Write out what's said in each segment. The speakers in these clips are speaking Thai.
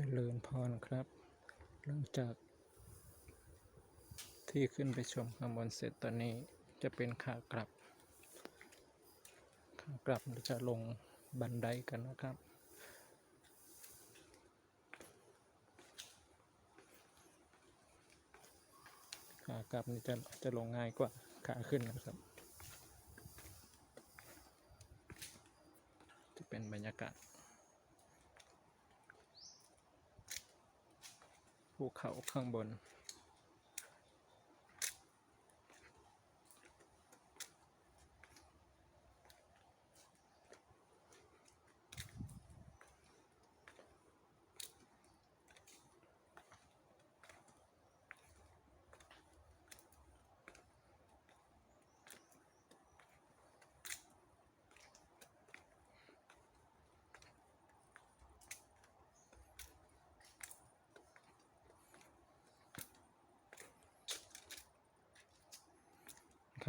เจริญพรครับ หลังจาก ที่ขึ้นไปชมข้างบนเสร็จตอนนี้จะเป็นขากลับ ขากลับเราจะลงบันไดกันนะครับ ขากลับนี่จะจะลงง่ายกว่าขาขึ้นนะครับ จะเป็นบรรยากาศ ภูเขาข้างบน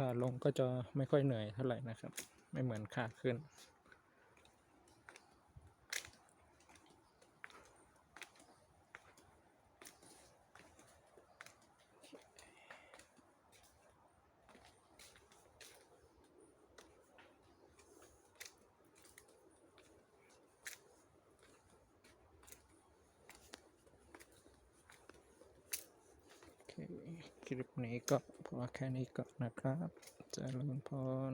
ขาลงก็จะไม่ค่อยเหนื่อยเท่าไหร่นะครับ ไม่เหมือนขาขึ้น คลิปนี้ก็พอแค่นี้ก่อนนะครับเจริญพร